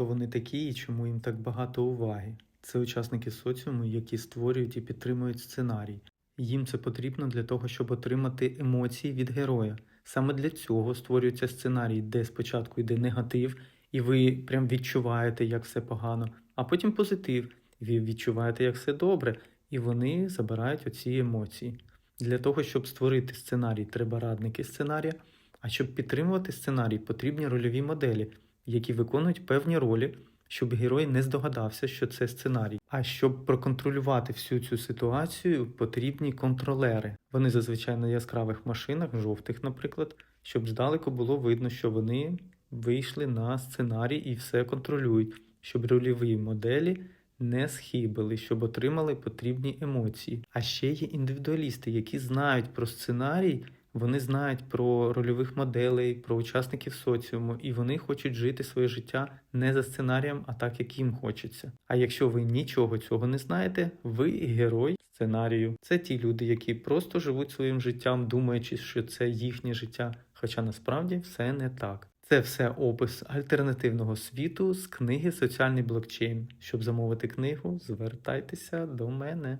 хто вони такі і чому їм так багато уваги. Це учасники соціуму, які створюють і підтримують сценарій. Їм це потрібно для того, щоб отримати емоції від героя. Саме для цього створюється сценарій, де спочатку йде негатив, і ви прям відчуваєте, як все погано, а потім позитив, і ви відчуваєте, як все добре, і вони забирають оці емоції. Для того, щоб створити сценарій, треба радники сценарія, а щоб підтримувати сценарій, потрібні рольові моделі, які виконують певні ролі, щоб герой не здогадався, що це сценарій. А щоб проконтролювати всю цю ситуацію, потрібні контролери. Вони зазвичай на яскравих машинах, жовтих, наприклад, щоб здалеку було видно, що вони вийшли на сценарій і все контролюють, щоб рольові моделі не схибили, щоб отримали потрібні емоції. А ще є індивідуалісти, які знають про сценарій, вони знають про рольових моделей, про учасників соціуму, і вони хочуть жити своє життя не за сценарієм, а так, як їм хочеться. А якщо ви нічого цього не знаєте, ви герой сценарію. Це ті люди, які просто живуть своїм життям, думаючи, що це їхнє життя, хоча насправді все не так. Це все опис альтернативного світу з книги Соціальний блокчейн. Щоб замовити книгу, звертайтеся до мене.